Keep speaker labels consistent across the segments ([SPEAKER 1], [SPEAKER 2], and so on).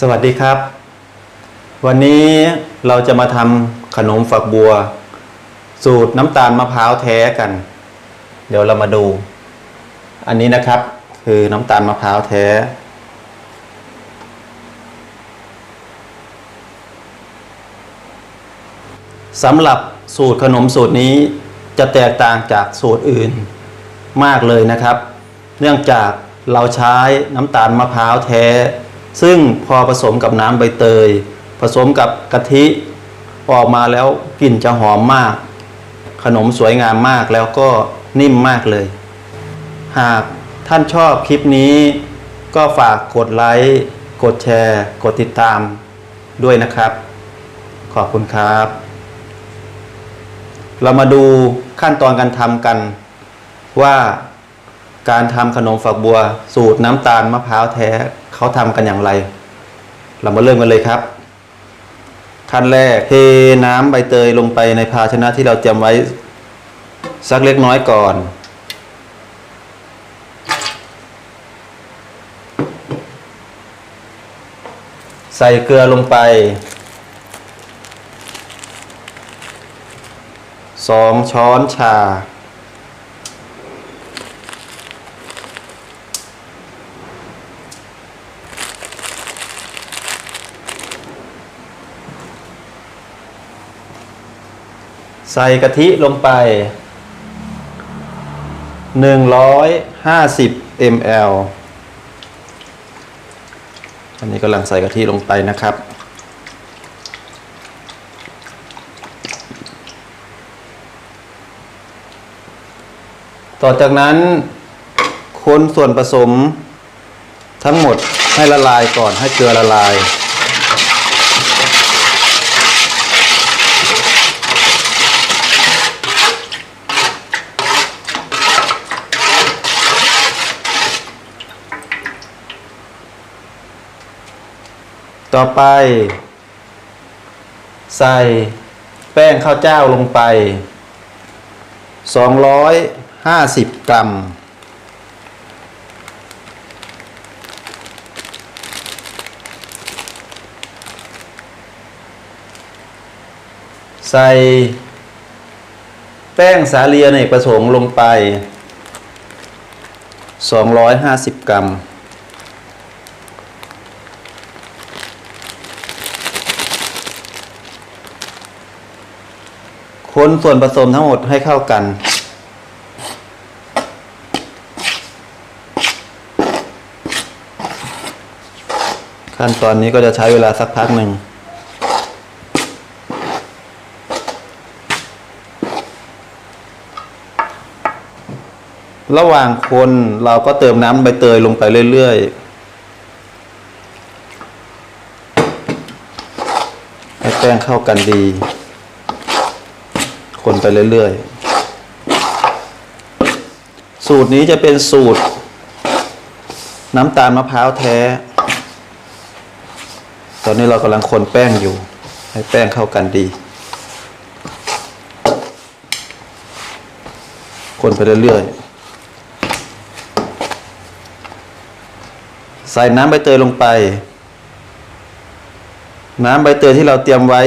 [SPEAKER 1] สวัสดีครับ วันนี้เราจะมาทำขนมฝักบัว สูตรน้ำตาลมะพร้าวแท้กัน เดี๋ยวเรามาดู อันนี้นะครับคือน้ำตาลมะพร้าวแท้ สำหรับสูตรขนมสูตรนี้จะแตกต่างจากสูตรอื่นมากเลยนะครับ เนื่องจากเราใช้น้ำตาลมะพร้าวแท้ ซึ่งพอผสมกับน้ำใบเตย ผสมกับกะทิออกมาแล้วกลิ่นจะหอมมาก ขนมสวยงามมากแล้วก็นิ่มมากเลย หากท่านชอบคลิปนี้ ก็ฝากกดไลค์กดแชร์ กดติดตามด้วยนะครับ ขอบคุณครับ เรามาดูขั้นตอนการทำกันว่า การทำขนมฝักบัว สูตรน้ำตาลมะพร้าวแท้เขาทำกันอย่างไร เรามาเริ่มกันเลยครับ ขั้นแรกเทน้ำใบเตยลงไปในภาชนะที่เราเตรียมไว้สักเล็กน้อยก่อน ใส่เกลือลงไปสองช้อนชา ใส่กะทิลงไป 150 ml อันนี้กำลังใส่กะทิลงไปนะครับ ต่อจากนั้นคนส่วนผสมทั้งหมดให้ละลายก่อนให้เกลือละลาย ต่อไป ใส่แป้งข้าวเจ้าลงไป 250 กรัม ใส่แป้งสาลีอเนกประสงค์ลงไป 250 กรัม คนส่วนผสมทั้งหมดให้เข้ากัน ขั้นตอนนี้ก็จะใช้เวลาสักพักหนึ่งระหว่างคนเราก็เติมน้ำใบเตยลงไปเรื่อยๆ ให้แป้งเข้ากันดี คนไปเรื่อยๆ สูตรนี้จะเป็นสูตร น้ำตาลมะพร้าวแท้ ตอนนี้เรากำลังคนแป้งอยู่ ให้แป้งเข้ากันดี คนไปเรื่อยๆใส่น้ำใบเตยลงไป น้ำใบเตยที่เราเตรียมไว้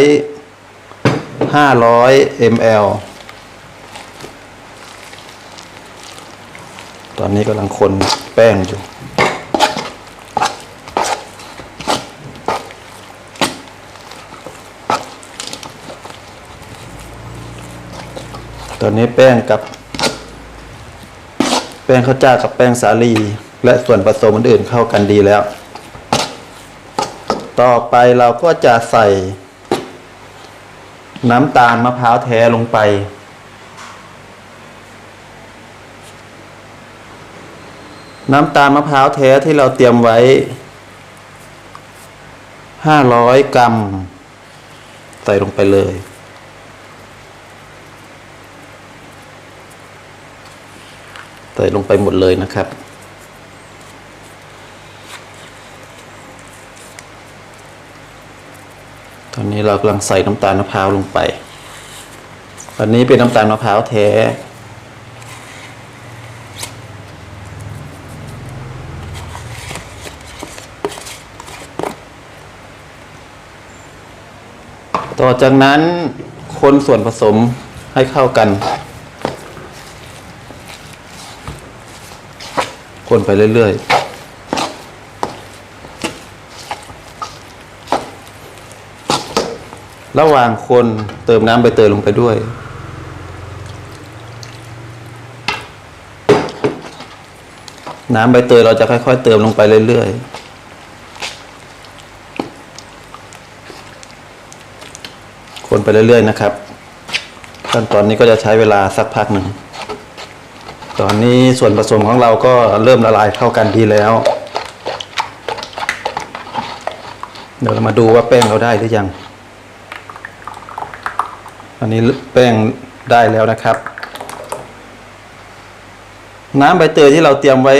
[SPEAKER 1] 500 ml ตอนนี้กำลังคนแป้งอยู่ตอนนี้แป้งกับ แป้งข้าวเจ้ากับแป้งสาลี และส่วนผสมอื่นๆเข้ากันดีแล้ว ต่อไปเราก็จะใส่ น้ำตาลมะพร้าวแท้ลงไป น้ำตาลมะพร้าวแท้ที่เราเตรียมไว้ห้าร้อยกรัม ใส่ลงไปเลย ใส่ลงไปหมดเลยนะครับ อนนี้เรากำลังใส่น้ำตาลมะพร้าวลงไป อันนี้เป็นน้ำตาลมะพร้าวแท้ ต่อจากนั้นคนส่วนผสมให้เข้ากัน คนไปเรื่อยๆ ระหว่างคนเติมน้ำใบเตยลงไปด้วย น้ำใบเตยเราจะค่อย ๆ เติมลงไปเรื่อยๆคนไปเรื่อยๆนะครับ ขั้นตอนนี้ก็จะใช้เวลาสักพักหนึ่ง ตอนนี้ส่วนผสมของเราก็เริ่มละลายเข้ากันดีแล้ว เดี๋ยวเรามาดูว่าแป้งเราได้หรือยัง อันนี้แป้งได้แล้วนะครับ น้ำใบเตยที่เราเตรียมไว้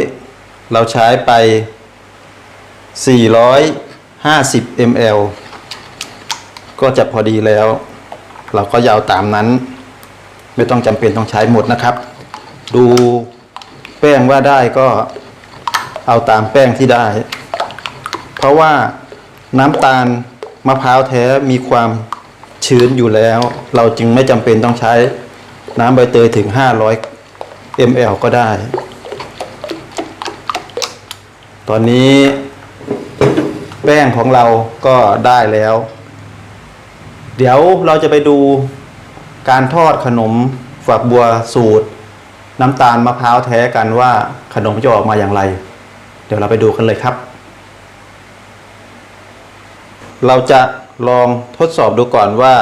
[SPEAKER 1] 500 เราใช้ไป 450 ml ก็จะพอดีแล้ว เราก็ยาวตามนั้น ไม่ต้องจำเป็นต้องใช้หมดนะครับ ดูแป้งว่าได้ก็เอาตามแป้งที่ได้ เพราะว่าน้ำตาลมะพร้าวแท้มีความ ชื้นอยู่แล้ว เราจึงไม่จำเป็นต้องใช้น้ำใบเตยถึง 500 ml ก็ได้ ตอนนี้แป้งของเราก็ได้แล้ว เดี๋ยวเราจะไปดูการทอดขนมฝักบัวสูตร น้ำตาลมะพร้าวแท้กันว่าขนมจะออกมาอย่างไร เดี๋ยวเราไปดูกันเลยครับ เราจะ ลองทดสอบดูก่อนว่า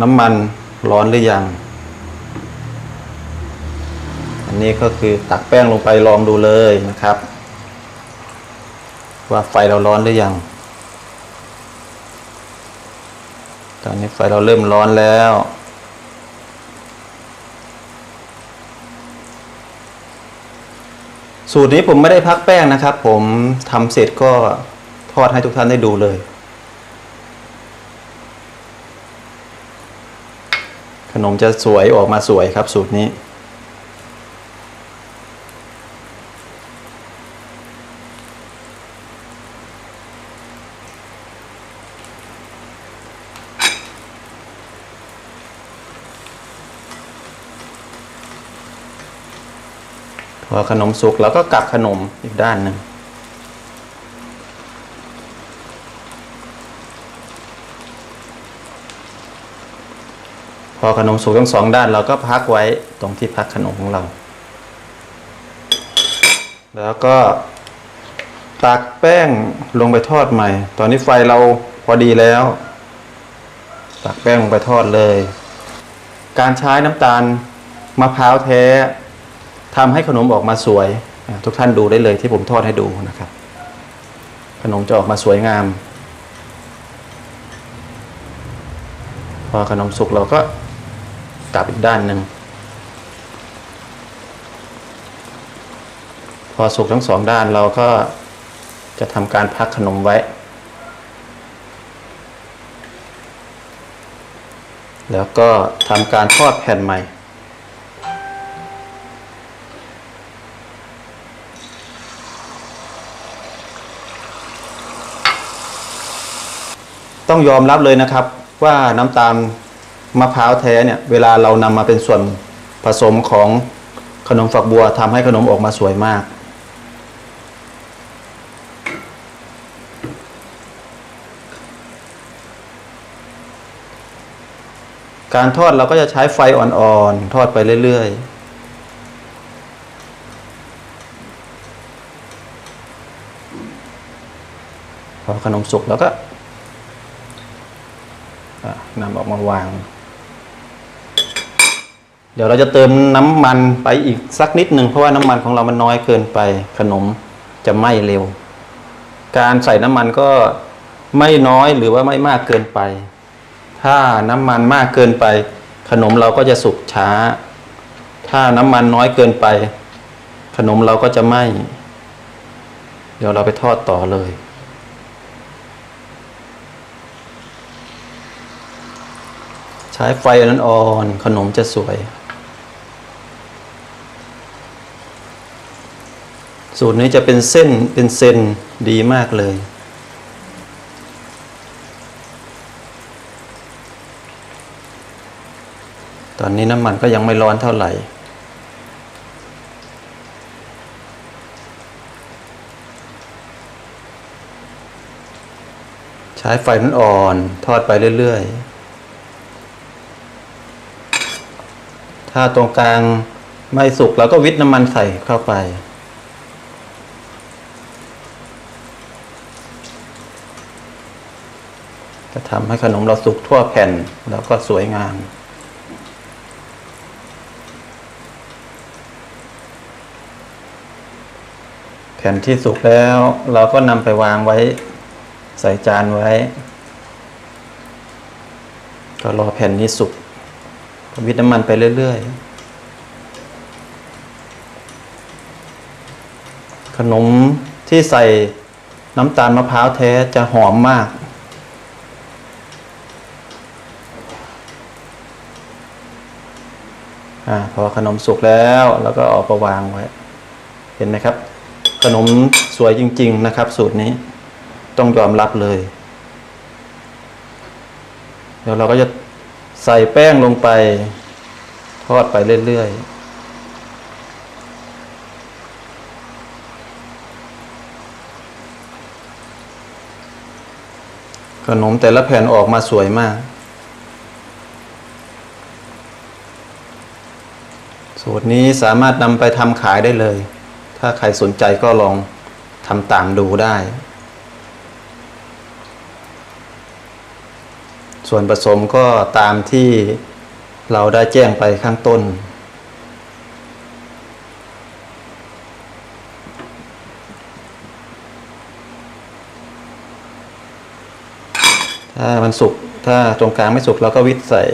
[SPEAKER 1] น้ำมันร้อนหรือยัง อันนี้ก็คือตักแป้งลงไปลองดูเลยนะครับ ว่าไฟเราร้อนหรือยัง ตอนนี้ไฟเราเริ่มร้อนแล้วสูตรนี้ผมไม่ได้พักแป้งนะครับ ผมทำเสร็จก็ ทอดให้ทุกท่านได้ดูเลย ขนมจะสวยออกมาสวยครับสูตรนี้ พอขนมสุกเราก็กลับขนมอีกด้านหนึ่ง อขนมสุกทั้งสองด้านเราก็พักไว้ตรงที่พักขนมของเรา แล้วก็ตักแป้งลงไปทอดใหม่ ตอนนี้ไฟเราพอดีแล้ว ตักแป้งลงไปทอดเลย การใช้น้ำตาลมะพร้าวแท้ทำให้ขนมออกมาสวย ทุกท่านดูได้เลยที่ผมทอดให้ดูนะครับ ขนมจะออกมาสวยงาม พอขนมสุกเราก็ กลับอีกด้านหนึ่ง พอสุกทั้งสองด้านเราก็จะทำการพักขนมไว้ แล้วก็ทำการทอดแผ่นใหม่ต้องยอมรับเลยนะครับว่าน้ำตาล มะพร้าวแท้เนี่ยเวลาเรานำมาเป็นส่วนผสมของขนมฝักบัวทำให้ขนมออกมาสวยมาก การทอดเราก็จะใช้ไฟอ่อนๆ ทอดไปเรื่อยๆพอขนมสุกแล้วก็นำออกมาวาง เดี๋ยวเราจะเติมน้ำมันไปอีกสักนิดหนึ่งเพราะว่าน้ำมันของเรามันน้อยเกินไปขนมจะไหม้เร็ว การใส่น้ำมันก็ไม่น้อยหรือว่าไม่มากเกินไป ถ้าน้ำมันมากเกินไป ขนมเราก็จะสุกช้า ถ้าน้ำมันน้อยเกินไป ขนมเราก็จะไหม้เดี๋ยวเราไปทอดต่อเลยใช้ไฟอ่อนๆขนมจะสวย สูตรนี้จะเป็นเส้นเป็นเซนดีมากเลย ตอนนี้น้ำมันก็ยังไม่ร้อนเท่าไหร่ใช้ไฟนั้นอ่อนทอดไปเรื่อย ๆ ถ้าตรงกลางไม่สุกเราก็วิดน้ำมันใส่เข้าไป จะทำให้ขนมเราสุกทั่วแผ่นแล้วก็สวยงามแผ่นที่สุกแล้วเราก็นำไปวางไว้ ใส่จานไว้ ก็รอแผ่นนี้สุกวิทน้ำมันไปเรื่อย ๆ ขนมที่ใส่น้ำตาลมะพร้าวแท้จะหอมมาก อพอขนมสุกแล้วเราก็เออกมาวางไว้ เห็นไหมครับ ขนมสวยจริง ๆ นะครับ สูตรนี้ต้องยอมรับเลย เดี๋ยวเราก็จะใส่แป้งลงไป ทอดไปเรื่อยๆขนมแต่ละแผ่นออกมาสวยมาก สูตรนี้สามารถนำไปทำขายได้เลย ถ้าใครสนใจก็ลองทำตามดูได้ ส่วนผสมก็ตามที่เราได้แจ้งไปข้างต้น ถ้ามันสุก ถ้าตรงกลางไม่สุกเราก็วิทย์ใส่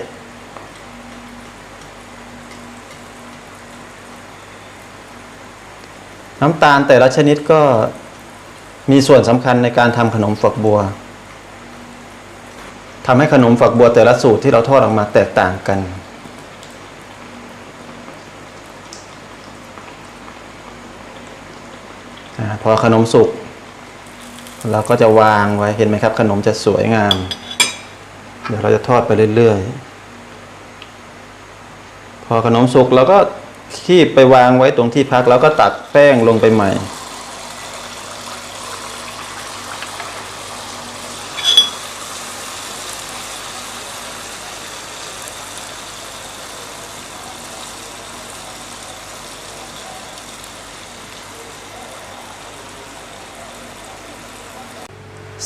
[SPEAKER 1] น้ำตาลแต่ละชนิดก็มีส่วนสำคัญในการทำขนมฝักบัวทำให้ขนมฝักบัวแต่ละสูตรที่เราทอดออกมาแตกต่างกัน พอขนมสุก เราก็จะวางไว้เห็นไหมครับ ขนมจะสวยงาม เดี๋ยวเราจะทอดไปเรื่อยๆ พอขนมสุกเราก็ คีบไปวางไว้ตรงที่พักแล้วก็ตักแป้งลงไปใหม่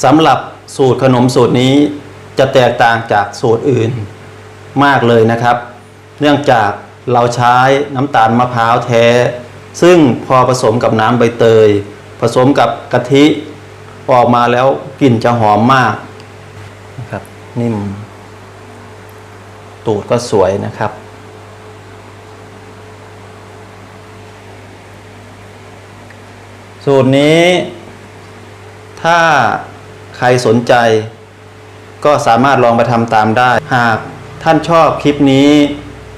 [SPEAKER 1] สำหรับสูตรขนมสูตรนี้จะแตกต่างจากสูตรอื่นมากเลยนะครับ เนื่องจาก เราใช้น้ำตาลมะพร้าวแท้ ซึ่งพอผสมกับน้ำใบเตย ผสมกับกะทิออกมาแล้วกลิ่นจะหอมมากนะครับนิ่ม ตูดก็สวยนะครับ สูตรนี้ ถ้าใครสนใจ ก็สามารถลองไปทำตามได้ หากท่านชอบคลิปนี้